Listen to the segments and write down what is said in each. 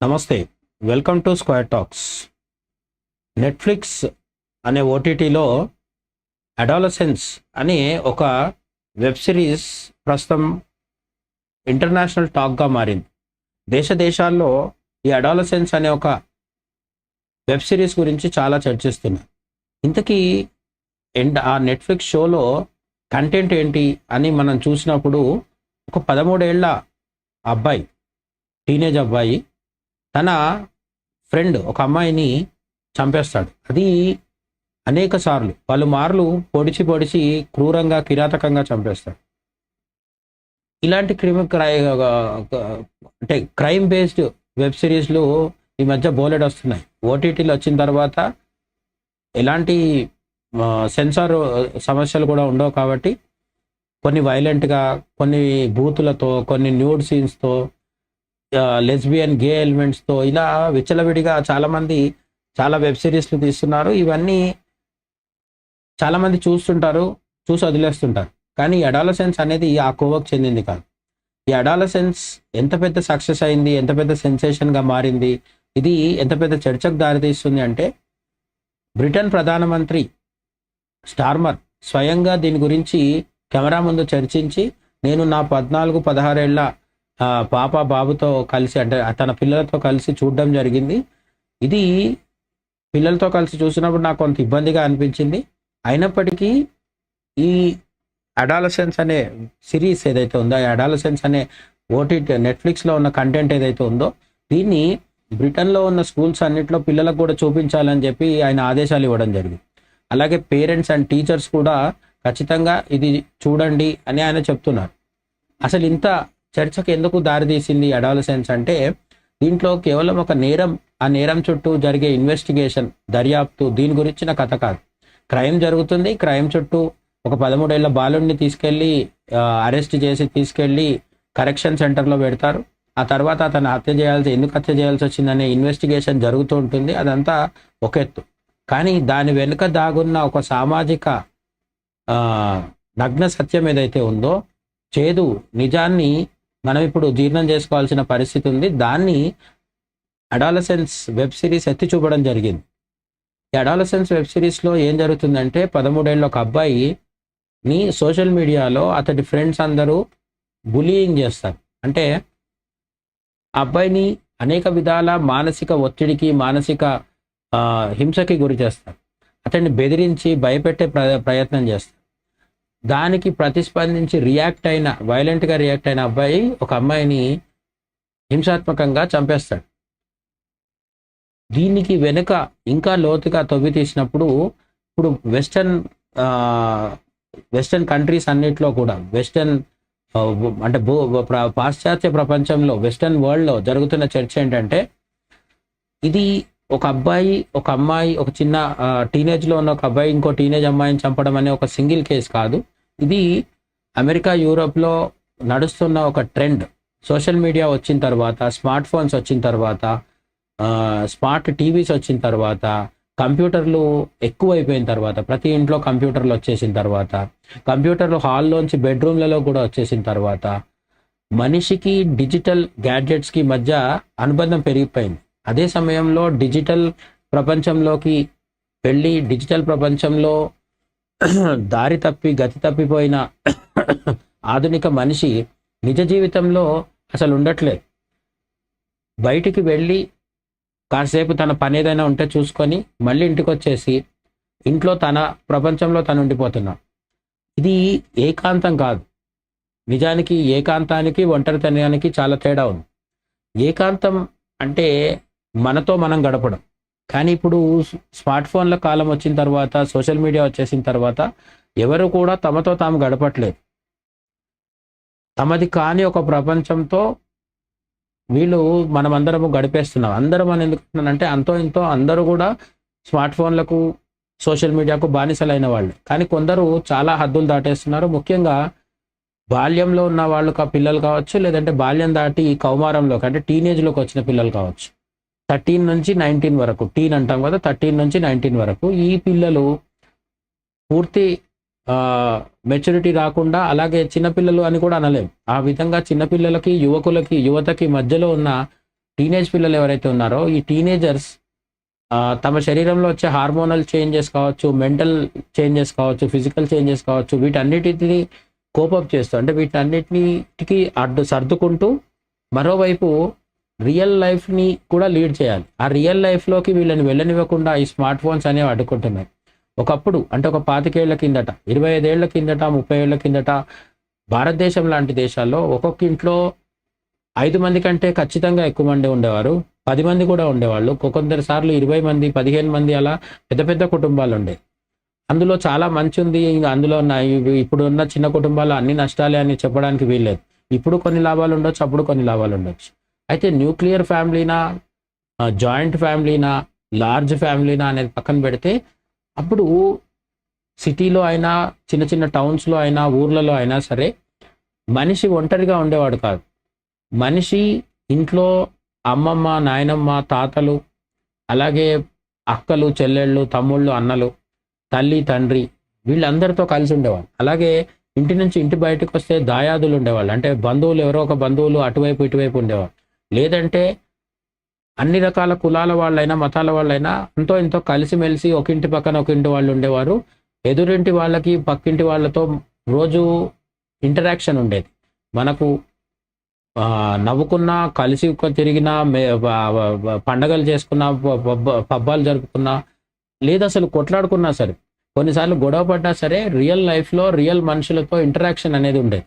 నమస్తే welcome to square talks. Netflix అనే ఓటీటీలో అడాలసెన్స్ అని ఒక వెబ్ సిరీస్ ప్రస్తుతం ఇంటర్నేషనల్ టాక్గా మారింది. దేశ దేశాల్లో ఈ అడాలసెన్స్ అనే ఒక వెబ్ సిరీస్ గురించి చాలా చర్చిస్తున్నారు ఇంతకీ ఎండ్ ఆ నెట్ఫ్లిక్స్ షోలో కంటెంట్ ఏంటి అని మనం చూసినప్పుడు ఒక పదమూడేళ్ళ అబ్బాయి టీనేజ్ అబ్బాయి తన ఫ్రెండ్ ఒక అమ్మాయిని చంపేస్తాడు. అది అనేక సార్లు పలుమార్లు పొడిచి పొడిచి క్రూరంగా కిరాతకంగా చంపేస్తాడు. ఇలాంటి క్రిమి క్రై అంటే క్రైమ్ బేస్డ్ వెబ్ సిరీస్లు ఈ మధ్య బోలెడ్ వస్తున్నాయి. ఓటీటీలు వచ్చిన తర్వాత ఎలాంటి సెన్సార్ సమస్యలు కూడా ఉండవు కాబట్టి కొన్ని వైలెంట్గా కొన్ని బూతులతో కొన్ని న్యూడ్ సీన్స్తో లెస్బియన్ గే ఎలిమెంట్స్తో ఇలా విచ్చలవిడిగా చాలామంది చాలా వెబ్ సిరీస్లు తీస్తున్నారు. ఇవన్నీ చాలామంది చూస్తుంటారు చూసి వదిలేస్తుంటారు. కానీ ఎడాలసెన్స్ అడాలసెన్స్ అనేది ఆ కోవకు చెందింది కాదు. ఈ అడాలసెన్స్ ఎంత పెద్ద సక్సెస్ అయింది ఎంత పెద్ద సెన్సేషన్గా మారింది ఇది ఎంత పెద్ద చర్చకు దారితీస్తుంది అంటే బ్రిటన్ ప్రధానమంత్రి స్టార్మర్ స్వయంగా దీని గురించి కెమెరా ముందు చర్చించి నేను నా పద్నాలుగు పదహారేళ్ళ పాప బాబుతో కలిసి అంటే తన పిల్లలతో కలిసి చూడడం జరిగింది. ఇది పిల్లలతో కలిసి చూసినప్పుడు నాకు కొంత ఇబ్బందిగా అనిపించింది. అయినప్పటికీ ఈ అడాలసెన్స్ అనే సిరీస్ ఏదైతే ఉందో ఈ అడాలసెన్స్ అనే ఓటీటీ నెట్ఫ్లిక్స్లో ఉన్న కంటెంట్ ఏదైతే ఉందో దీన్ని బ్రిటన్లో ఉన్న స్కూల్స్ అన్నింటిలో పిల్లలకు కూడా చూపించాలని చెప్పి ఆయన ఆదేశాలు ఇవ్వడం జరిగింది. అలాగే పేరెంట్స్ అండ్ టీచర్స్ కూడా ఖచ్చితంగా ఇది చూడండి అని ఆయన చెప్తున్నారు. అసలు ఇంత చర్చకు ఎందుకు దారితీసింది అడాలసెన్స్ అంటే దీంట్లో కేవలం ఒక నేరం ఆ నేరం చుట్టూ జరిగే ఇన్వెస్టిగేషన్ దర్యాప్తు దీని గురించిన కథ కాదు. క్రైమ్ జరుగుతుంది క్రైమ్ చుట్టూ ఒక పదమూడేళ్ళ బాలుడిని తీసుకెళ్ళి అరెస్ట్ చేసి తీసుకెళ్ళి కరెక్షన్ సెంటర్లో పెడతారు. ఆ తర్వాత అతను హత్య చేయాల్సి ఎందుకు హత్య చేయాల్సి వచ్చిందనే ఇన్వెస్టిగేషన్ జరుగుతూ ఉంటుంది. అదంతా ఒక ఎత్తు. కానీ దాని వెనుక దాగున్న ఒక సామాజిక నగ్న సత్యం ఏదైతే ఉందో చేదు నిజాన్ని మనం ఇప్పుడు జీర్ణం చేసుకోవాల్సిన పరిస్థితి ఉంది. దాన్ని అడాలసెన్స్ వెబ్ సిరీస్ ఎత్తి చూపడం జరిగింది. ఈ అడాలసెన్స్ వెబ్ సిరీస్లో ఏం జరుగుతుందంటే పదమూడేళ్ళ ఒక అబ్బాయి ని సోషల్ మీడియాలో అతడి ఫ్రెండ్స్ అందరూ బులీయింగ్ చేస్తారు. అంటే అబ్బాయిని అనేక విధాల మానసిక ఒత్తిడికి మానసిక ఆ, హింసకి గురి చేస్తారు. అతన్ని బెదిరించి భయపెట్టే ప్ర ప్రయత్నం చేస్తారు. దానికి ప్రతిస్పందించి రియాక్ట్ అయిన వైలెంట్గా రియాక్ట్ అయిన అబ్బాయి ఒక అమ్మాయిని హింసాత్మకంగా చంపేస్తాడు. దీనికి వెనుక ఇంకా లోతుగా తవ్వి తీసినప్పుడు ఇప్పుడు వెస్టర్న్ వెస్టర్న్ కంట్రీస్ అన్నిట్లో కూడా వెస్టర్న్ అంటే భూ పాశ్చాత్య ప్రపంచంలో వెస్టర్న్ వరల్డ్లో జరుగుతున్న చర్చ ఏంటంటే ఇది ఒక అబ్బాయి ఒక అమ్మాయి ఒక చిన్న టీనేజ్లో ఉన్న ఒక అబ్బాయి ఇంకో టీనేజ్ అమ్మాయిని చంపడం అనే ఒక సింగిల్ కేస్ కాదు. ఇది అమెరికా యూరోప్లో నడుస్తున్న ఒక ట్రెండ్. సోషల్ మీడియా వచ్చిన తర్వాత స్మార్ట్ ఫోన్స్ వచ్చిన తర్వాత స్మార్ట్ టీవీస్ వచ్చిన తర్వాత కంప్యూటర్లు ఎక్కువైపోయిన తర్వాత ప్రతి ఇంట్లో కంప్యూటర్లు వచ్చేసిన తర్వాత కంప్యూటర్లు హాల్లోంచి బెడ్రూమ్లలో కూడా వచ్చేసిన తర్వాత మనిషికి డిజిటల్ గ్యాడ్జెట్స్కి మధ్య అనుబంధం పెరిగిపోయింది. అదే సమయంలో డిజిటల్ ప్రపంచంలోకి వెళ్ళి డిజిటల్ ప్రపంచంలో దారి తప్పి గతి తప్పిపోయిన ఆధునిక మనిషి నిజ జీవితంలో అసలు ఉండట్లేదు. బయటికి వెళ్ళి కాసేపు తన పని ఏదైనా ఉంటే చూసుకొని మళ్ళీ ఇంటికి వచ్చేసి ఇంట్లో తన ప్రపంచంలో తను ఉండిపోతున్నాడు ఇది ఏకాంతం కాదు. నిజానికి ఏకాంతానికి ఒంటరితనానికి చాలా తేడా ఉంది. ఏకాంతం అంటే మనతో మనం గడపడం. కానీ ఇప్పుడు స్మార్ట్ ఫోన్ల కాలం వచ్చిన తర్వాత సోషల్ మీడియా వచ్చేసిన తర్వాత ఎవరు కూడా తమతో తాము గడపట్లేదు. తమది కాని ఒక ప్రపంచంతో వీళ్ళు మనమందరము గడిపేస్తున్నాం. అందరం అని ఎందుకంటున్నానంటే అంతో ఇంతో అందరూ కూడా స్మార్ట్ ఫోన్లకు సోషల్ మీడియాకు బానిసలైన వాళ్ళు. కానీ కొందరు చాలా హద్దులు దాటేస్తున్నారు. ముఖ్యంగా బాల్యంలో ఉన్న వాళ్ళు పిల్లలు కావచ్చు లేదంటే బాల్యం దాటి కౌమారంలోకి అంటే టీనేజ్లోకి వచ్చిన పిల్లలు కావచ్చు. థర్టీన్ నుంచి నైన్టీన్ వరకు టీన్ అంటాం కదా థర్టీన్ నుంచి నైన్టీన్ వరకు ఈ పిల్లలు పూర్తి మెచ్యూరిటీ రాకుండా అలాగే చిన్నపిల్లలు అని కూడా అనలేం. ఆ విధంగా చిన్నపిల్లలకి యువకులకి యువతకి మధ్యలో ఉన్న టీనేజ్ పిల్లలు ఎవరైతే ఉన్నారో ఈ టీనేజర్స్ తమ శరీరంలో వచ్చే హార్మోనల్ చేంజెస్ కావచ్చు మెంటల్ చేంజెస్ కావచ్చు ఫిజికల్ చేంజెస్ కావచ్చు వీటన్నిటిని కోపప్ చేస్తూ అంటే వీటన్నిటికి అడ్డు సర్దుకుంటూ మరోవైపు రియల్ లైఫ్ని కూడా లీడ్ చేయాలి. ఆ రియల్ లైఫ్లోకి వీళ్ళని వెళ్ళనివ్వకుండా ఈ స్మార్ట్ ఫోన్స్ అనేవి అడ్డుకుంటున్నాయి. ఒకప్పుడు అంటే ఒక పాతికేళ్ళ కిందట ఇరవై ఐదేళ్ళ కిందట ముప్పై ఏళ్ళ కిందట భారతదేశం లాంటి దేశాల్లో ఒక్కొక్క ఇంట్లో ఐదు మంది కంటే ఖచ్చితంగా ఎక్కువ మంది ఉండేవారు. పది మంది కూడా ఉండేవాళ్ళు. కొందరు సార్లు ఇరవై మంది పదిహేను మంది అలా పెద్ద పెద్ద కుటుంబాలు ఉండేవి అందులో చాలా మంచి ఉంది. ఇంకా అందులో ఉన్న ఇప్పుడు ఉన్న చిన్న కుటుంబాలు అన్ని నష్టాలే అని చెప్పడానికి వీల్లేదు. ఇప్పుడు కొన్ని లాభాలు ఉండొచ్చు అప్పుడు కొన్ని లాభాలు ఉండొచ్చు. అయితే న్యూక్లియర్ ఫ్యామిలీనా జాయింట్ ఫ్యామిలీనా లార్జ్ ఫ్యామిలీనా అనేది పక్కన పెడితే అప్పుడు సిటీలో అయినా చిన్న చిన్న టౌన్స్లో అయినా ఊర్లలో అయినా సరే మనిషి ఒంటరిగా ఉండేవాడు కాదు. మనిషి ఇంట్లో అమ్మమ్మ నాయనమ్మ తాతలు అలాగే అక్కలు చెల్లెళ్ళు తమ్ముళ్ళు అన్నలు తల్లి తండ్రి వీళ్ళందరితో కలిసి ఉండేవాళ్ళు. అలాగే ఇంటి నుంచి ఇంటి బయటకు వస్తే దాయాదులు ఉండేవాళ్ళు. అంటే బంధువులు ఎవరో ఒక బంధువులు అటువైపు ఇటువైపు ఉండేవాళ్ళు. లేదంటే అన్ని రకాల కులాల వాళ్ళైనా మతాల వాళ్ళైనా ఎంతో ఎంతో కలిసిమెలిసి ఒక ఇంటి పక్కన ఒక ఇంటి వాళ్ళు ఉండేవారు. ఎదురింటి వాళ్ళకి పక్కింటి వాళ్ళతో రోజు ఇంటరాక్షన్ ఉండేది. మనకు నవ్వుకున్నా కలిసి తిరిగిన తిరిగినా పండగలు చేసుకున్నా పబ్బాలు జరుపుకున్నా లేదా అసలు కొట్లాడుకున్నా సరే కొన్నిసార్లు గొడవ పడ్డా సరే రియల్ లైఫ్లో రియల్ మనుషులతో ఇంటరాక్షన్ అనేది ఉండేది.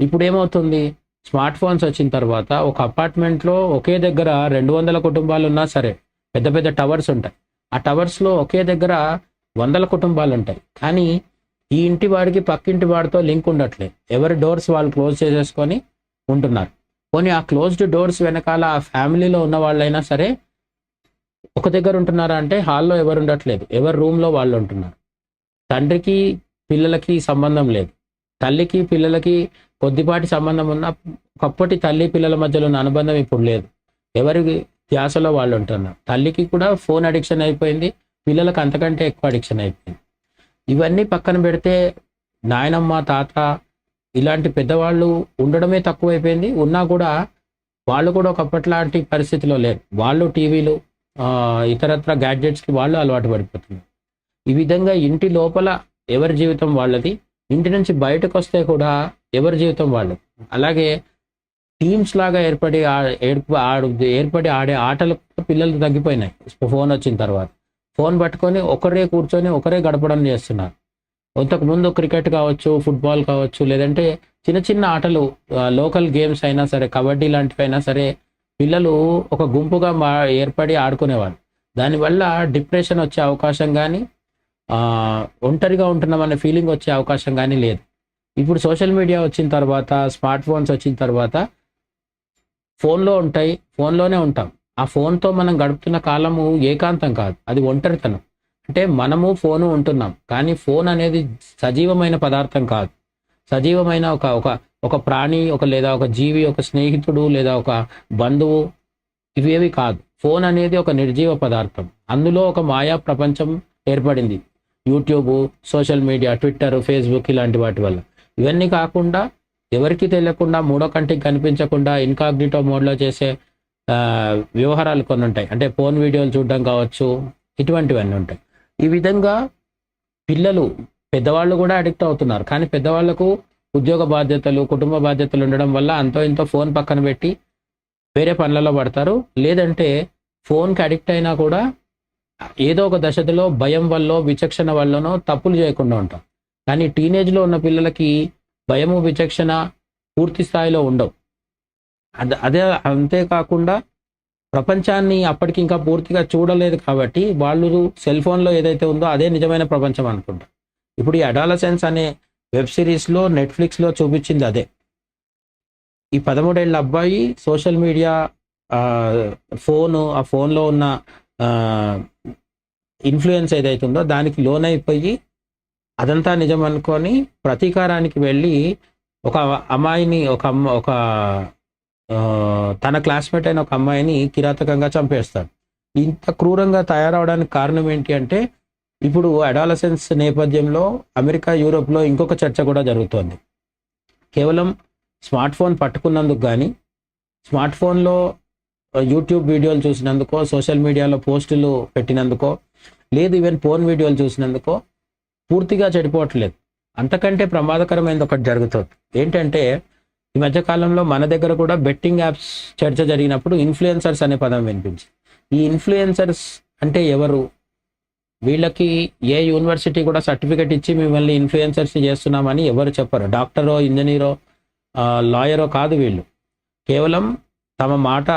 ఇప్పుడు ఏమవుతుంది స్మార్ట్ ఫోన్స్ వచ్చిన తర్వాత ఒక అపార్ట్మెంట్లో ఒకే దగ్గర రెండు వందల కుటుంబాలు ఉన్నా సరే పెద్ద పెద్ద టవర్స్ ఉంటాయి. ఆ టవర్స్లో ఒకే దగ్గర వందల కుటుంబాలు ఉంటాయి. కానీ ఈ ఇంటి వాడికి పక్కింటి వాడితో లింక్ ఉండట్లేదు. ఎవరి డోర్స్ వాళ్ళు క్లోజ్ చేసేసుకొని ఉంటున్నారు. పోనీ ఆ క్లోజ్డ్ డోర్స్ వెనకాల ఆ ఫ్యామిలీలో ఉన్న వాళ్ళైనా సరే ఒక దగ్గర ఉంటున్నారా అంటే హాల్లో ఎవరు ఉండట్లేదు. ఎవరి రూమ్లో వాళ్ళు ఉంటున్నారు. తండ్రికి పిల్లలకి సంబంధం లేదు. తల్లికి పిల్లలకి కొద్దిపాటి సంబంధం ఉన్న ఒకప్పటి తల్లి పిల్లల మధ్యలో ఉన్న అనుబంధం ఇప్పుడు లేదు. ఎవరి ధ్యాసలో వాళ్ళు ఉంటున్నారు? తల్లికి కూడా ఫోన్ అడిక్షన్ అయిపోయింది పిల్లలకు అంతకంటే ఎక్కువ అడిక్షన్ అయిపోయింది. ఇవన్నీ పక్కన పెడితే నాయనమ్మ తాత ఇలాంటి పెద్దవాళ్ళు ఉండడమే తక్కువైపోయింది. ఉన్నా కూడా వాళ్ళు కూడా ఒకప్పట్లాంటి పరిస్థితిలో లేరు. వాళ్ళు టీవీలు ఇతరత్ర గ్యాడ్జెట్స్కి వాళ్ళు అలవాటు పడిపోతున్నారు. ఈ విధంగా ఇంటి లోపల ఎవరి జీవితం వాళ్ళది? ఇంటి నుంచి బయటకు వస్తే కూడా ఎవరి జీవితం వాళ్ళు. అలాగే టీమ్స్ లాగా ఏర్పడి ఆడు ఏర్పడి ఆడే ఆటలు కూడా పిల్లలు తగ్గిపోయినాయి. ఫోన్ వచ్చిన తర్వాత. ఫోన్ పట్టుకొని ఒకరే కూర్చొని ఒకరే గడపడం చేస్తున్నారు. ఇంతకు ముందు క్రికెట్ కావచ్చు ఫుట్బాల్ కావచ్చు లేదంటే చిన్న చిన్న ఆటలు లోకల్ గేమ్స్ అయినా సరే కబడ్డీ లాంటివి అయినా సరే పిల్లలు ఒక గుంపుగా మా ఏర్పడి ఆడుకునేవాళ్ళు. దానివల్ల డిప్రెషన్ వచ్చే అవకాశం కానీ ఒంటరిగా ఉంటున్నామనే ఫీలింగ్ వచ్చే అవకాశం కానీ లేదు. ఇప్పుడు సోషల్ మీడియా వచ్చిన తర్వాత స్మార్ట్ ఫోన్స్ వచ్చిన తర్వాత ఫోన్లో ఉంటాయి ఫోన్లోనే ఉంటాం. ఆ ఫోన్తో మనం గడుపుతున్న కాలము ఏకాంతం కాదు అది ఒంటరితనం. అంటే మనము ఫోను ఉంటున్నాం కానీ ఫోన్ అనేది సజీవమైన పదార్థం కాదు. సజీవమైన ఒక ఒక ఒక ప్రాణి ఒక లేదా ఒక జీవి ఒక స్నేహితుడు లేదా ఒక బంధువు ఇవేవి కాదు. ఫోన్ అనేది ఒక నిర్జీవ పదార్థం. అందులో ఒక మాయా ప్రపంచం ఏర్పడింది. YouTube social media Twitter Facebook ఇలాంటి వాటి వల్ల. ఇవన్నీ కాకుండా ఎవరికి తెలియకుండా మూడో కంటికి కనిపించకుండా ఇన్కాగ్నిటో మోడ్లో చేసే వ్యవహారాలు కొన్ని ఉంటాయి. అంటే ఫోన్ వీడియోలు చూడడం కావచ్చు ఇటువంటివన్నీ ఉంటాయి. ఈ విధంగా పిల్లలు పెద్దవాళ్ళు కూడా అడిక్ట్ అవుతున్నారు. కానీ పెద్దవాళ్ళకు ఉద్యోగ బాధ్యతలు కుటుంబ బాధ్యతలు ఉండడం వల్ల అంతో ఇంతో ఫోన్ పక్కన పెట్టి వేరే పనులలో పడతారు. లేదంటే ఫోన్కి అడిక్ట్ అయినా కూడా ఏదో ఒక దశలో భయం వల్ల విచక్షణ వల్లనో తప్పులు చేయకుండా ఉంటాం. కానీ టీనేజ్లో ఉన్న పిల్లలకి భయము విచక్షణ పూర్తి స్థాయిలో ఉండవు. అద అదే అంతేకాకుండా ప్రపంచాన్ని అప్పటికి ఇంకా పూర్తిగా చూడలేదు కాబట్టి వాళ్ళు సెల్ ఫోన్లో ఏదైతే ఉందో అదే నిజమైన ప్రపంచం అనుకుంటారు ఇప్పుడు ఈ అడాలసెన్స్ అనే వెబ్ సిరీస్లో నెట్ఫ్లిక్స్లో చూపించింది అదే. ఈ పదమూడేళ్ళ అబ్బాయి సోషల్ మీడియా ఫోను ఆ ఫోన్లో ఉన్న ఇన్ఫ్లుయెన్స్ ఏదైతే ఉందో దానికి లోనైపోయి అదంతా నిజం అనుకొని ప్రతీకారానికి వెళ్ళి ఒక అమ్మాయిని ఒక అమ్మ ఒక తన క్లాస్మేట్ అయిన ఒక అమ్మాయిని కిరాతకంగా చంపేస్తాడు. ఇంత క్రూరంగా తయారవడానికి కారణం ఏంటి అంటే ఇప్పుడు అడాలసెన్స్ నేపథ్యంలో అమెరికా యూరోప్లో ఇంకొక చర్చ కూడా జరుగుతోంది. కేవలం స్మార్ట్ ఫోన్ పట్టుకున్నందుకు కానీ స్మార్ట్ ఫోన్లో యూట్యూబ్ వీడియోలు చూసినందుకో సోషల్ మీడియాలో పోస్టులు పెట్టినందుకో లేదు ఈవెన్ ఫోన్ వీడియోలు చూసినందుకో పూర్తిగా చెడిపోవట్లేదు. అంతకంటే ప్రమాదకరమైనది ఒకటి జరుగుతుంది. ఏంటంటే ఈ మధ్యకాలంలో మన దగ్గర కూడా బెట్టింగ్ యాప్స్ చర్చ జరిగినప్పుడు ఇన్ఫ్లుయెన్సర్స్ అనే పదం వినిపించింది. ఈ ఇన్ఫ్లుయెన్సర్స్ అంటే ఎవరు? వీళ్ళకి ఏ యూనివర్సిటీ కూడా సర్టిఫికెట్ ఇచ్చి మిమ్మల్ని ఇన్ఫ్లుయెన్సర్స్ చేస్తున్నామని ఎవరు చెప్పరు. డాక్టరో ఇంజనీరో లాయరో కాదు వీళ్ళు. కేవలం తమ మాట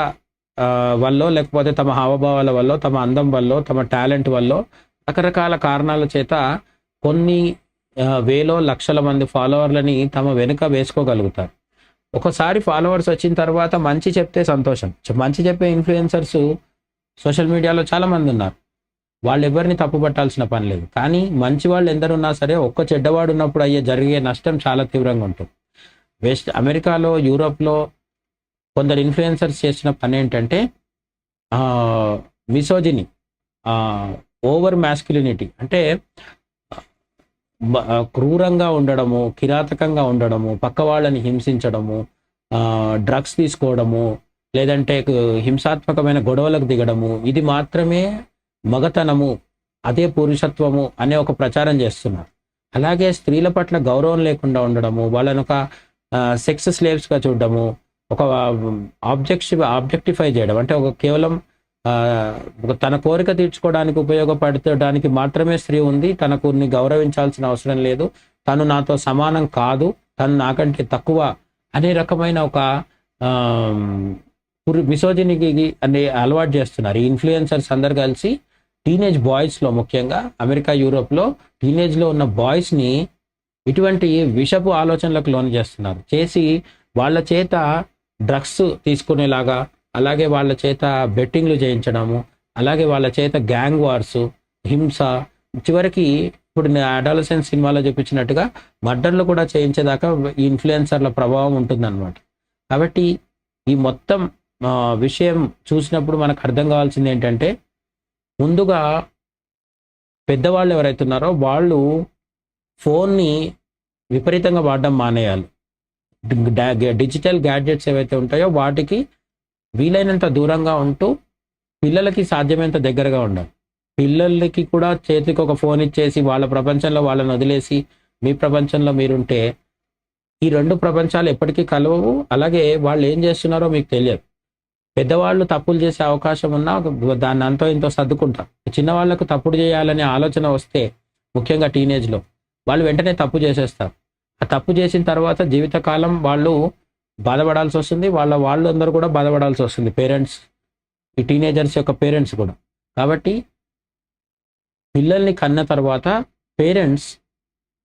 వల్ల లేకపోతే తమ హావభావాల వల్ల తమ అందం వల్ల తమ టాలెంట్ వల్ల రకరకాల కారణాల చేత కొన్ని వేలో లక్షల మంది ఫాలోవర్లని తమ వెనుక వేసుకోగలుగుతారు. ఒకసారి ఫాలోవర్స్ వచ్చిన తర్వాత మంచి చెప్తే సంతోషం. మంచి చెప్పే ఇన్ఫ్లుయెన్సర్స్ సోషల్ మీడియాలో చాలామంది ఉన్నారు. వాళ్ళు ఎవరిని తప్పుపట్టాల్సిన పని లేదు. కానీ మంచి వాళ్ళు ఎందరున్నా సరే ఒక్క చెడ్డవాడు ఉన్నప్పుడు అయ్యే జరిగే నష్టం చాలా తీవ్రంగా ఉంటుంది. వెస్ట్ అమెరికాలో యూరోప్లో కొందరు ఇన్ఫ్లుయెన్సర్స్ చేసిన పని ఏంటంటే మిసోజిని ఓవర్ మ్యాస్క్యులినిటీ అంటే క్రూరంగా ఉండడము కిరాతకంగా ఉండడము పక్క వాళ్ళని హింసించడము డ్రగ్స్ తీసుకోవడము లేదంటే హింసాత్మకమైన గొడవలకు దిగడము ఇది మాత్రమే మగతనము అదే పురుషత్వము అనే ఒక ప్రచారం చేస్తున్నారు. అలాగే స్త్రీల పట్ల గౌరవం లేకుండా ఉండడము వాళ్ళను ఒక సెక్స్ స్లేవ్స్గా చూడడము ఒక ఆబ్జెక్ట్ ఆబ్జెక్టిఫై చేయడం. అంటే ఒక కేవలం ఒక తన కోరిక తీర్చుకోవడానికి ఉపయోగపడటానికి మాత్రమే స్త్రీ ఉంది. తనకు గౌరవించాల్సిన అవసరం లేదు. తను నాతో సమానం కాదు. తను నాకంటే తక్కువ అనే రకమైన ఒక మిసోజినికి అనే అలవాటు చేస్తున్నారు. ఈ ఇన్ఫ్లుయెన్సర్స్ అందరు కలిసి టీనేజ్ బాయ్స్లో ముఖ్యంగా అమెరికా యూరోప్లో టీనేజ్లో ఉన్న బాయ్స్ని ఇటువంటి విషపు ఆలోచనలకు లోను చేస్తున్నారు. చేసి వాళ్ళ చేత డ్రగ్స్ తీసుకునేలాగా అలాగే వాళ్ళ చేత బెట్టింగ్లు చేయించడము అలాగే వాళ్ళ చేత గ్యాంగ్ వార్స్ హింస చివరికి ఇప్పుడు అడాలసెన్స్ సినిమాలో చూపించినట్టుగా మర్డర్లు కూడా చేయించేదాకా ఇన్ఫ్లుయెన్సర్ల ప్రభావం ఉంటుందన్నమాట. కాబట్టి ఈ మొత్తం విషయం చూసినప్పుడు మనకు అర్థం కావాల్సింది ఏంటంటే ముందుగా పెద్దవాళ్ళు ఎవరైతున్నారో వాళ్ళు ఫోన్ని విపరీతంగా వాడడం మానేయాలి. డిజిటల్ గ్యాడ్జెట్స్ ఏవైతే ఉంటాయో వాటికి వీలైనంత దూరంగా ఉంటూ పిల్లలకి సాధ్యమైనంత దగ్గరగా ఉండాలి. పిల్లలకి కూడా చేతికి ఒక ఫోన్ ఇచ్చేసి వాళ్ళ ప్రపంచంలో వాళ్ళని వదిలేసి మీ ప్రపంచంలో మీరుంటే ఈ రెండు ప్రపంచాలు ఎప్పటికీ కలవవు. అలాగే వాళ్ళు ఏం చేస్తున్నారో మీకు తెలియదు. పెద్దవాళ్ళు తప్పులు చేసే అవకాశం ఉన్నా దాన్ని అంతో ఇంతో సర్దుకుంటారు. చిన్నవాళ్ళకు తప్పుడు చేయాలనే ఆలోచన వస్తే ముఖ్యంగా టీనేజ్లో వాళ్ళు వెంటనే తప్పు చేసేస్తారు. తప్పు చేసిన తర్వాత జీవితకాలం వాళ్ళు బాధపడాల్సి వస్తుంది. వాళ్ళ వాళ్ళందరూ కూడా బాధపడాల్సి వస్తుంది. పేరెంట్స్ ఈ టీనేజర్స్ యొక్క పేరెంట్స్ కూడా. కాబట్టి పిల్లల్ని కన్న తర్వాత పేరెంట్స్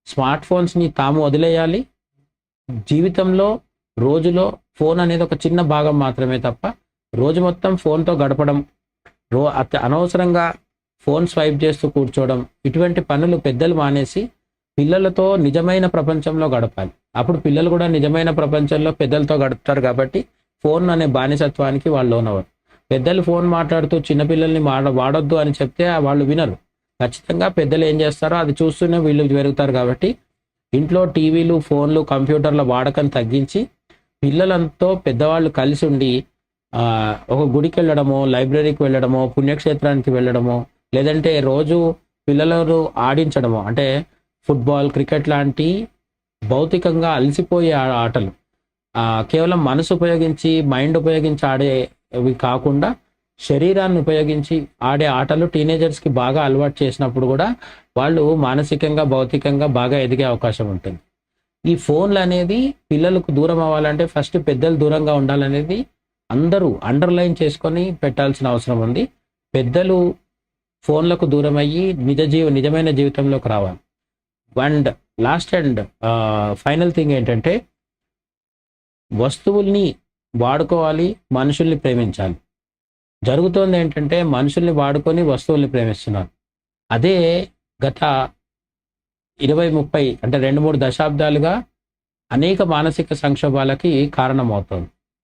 స్మార్ట్ ఫోన్స్ని తాము వదిలేయాలి. జీవితంలో రోజులో ఫోన్ అనేది ఒక చిన్న భాగం మాత్రమే తప్ప రోజు మొత్తం ఫోన్తో గడపడం రో అనవసరంగా ఫోన్ స్వైప్ చేస్తూ కూర్చోవడం ఇటువంటి పనులు పెద్దలు మానేసి పిల్లలతో నిజమైన ప్రపంచంలో గడపాలి. అప్పుడు పిల్లలు కూడా నిజమైన ప్రపంచంలో పెద్దలతో గడుపుతారు కాబట్టి ఫోన్ అనే బానిసత్వానికి వాళ్ళు లోనవరు పెద్దలు ఫోన్ మాట్లాడుతూ చిన్నపిల్లల్ని మాడ వాడొద్దు అని చెప్తే వాళ్ళు వినరు. ఖచ్చితంగా పెద్దలు ఏం చేస్తారో అది చూస్తూనే వీళ్ళు పెరుగుతారు కాబట్టి ఇంట్లో టీవీలు ఫోన్లు కంప్యూటర్ల వాడకం తగ్గించి పిల్లలంతో పెద్దవాళ్ళు కలిసి ఉండి ఒక గుడికి వెళ్ళడమో లైబ్రరీకి వెళ్ళడమో పుణ్యక్షేత్రానికి వెళ్ళడమో లేదంటే రోజు పిల్లలను ఆడించడము అంటే ఫుట్బాల్ క్రికెట్ లాంటి భౌతికంగా అలసిపోయే ఆ- ఆటలు. కేవలం మనసు ఉపయోగించి మైండ్ ఉపయోగించి ఆడేవి కాకుండా శరీరాన్ని ఉపయోగించి ఆడే ఆటలు టీనేజర్స్కి బాగా అలవాటు చేసినప్పుడు కూడా వాళ్ళు మానసికంగా భౌతికంగా బాగా ఎదిగే అవకాశం ఉంటుంది. ఈ ఫోన్లు అనేది పిల్లలకు దూరం అవ్వాలంటే ఫస్ట్ పెద్దలు దూరంగా ఉండాలనేది అందరూ అండర్లైన్ చేసుకొని పెట్టాల్సిన అవసరం ఉంది. పెద్దలు ఫోన్లకు దూరం అయ్యి నిజ జీవ నిజమైన జీవితంలోకి రావాలి. And last and final thing ఏంటంటే వస్తువుల్ని వాడుకోవాలి మనుషుల్ని ప్రేమించాలి. జరుగుతోంది ఏంటంటే మనుషుల్ని వాడుకొని వస్తువుల్ని ప్రేమిస్తున్నారు. అదే గత ఇరవై ముప్పై అంటే రెండు మూడు దశాబ్దాలుగా అనేక మానసిక సంక్షోభాలకి కారణమవుతుంది.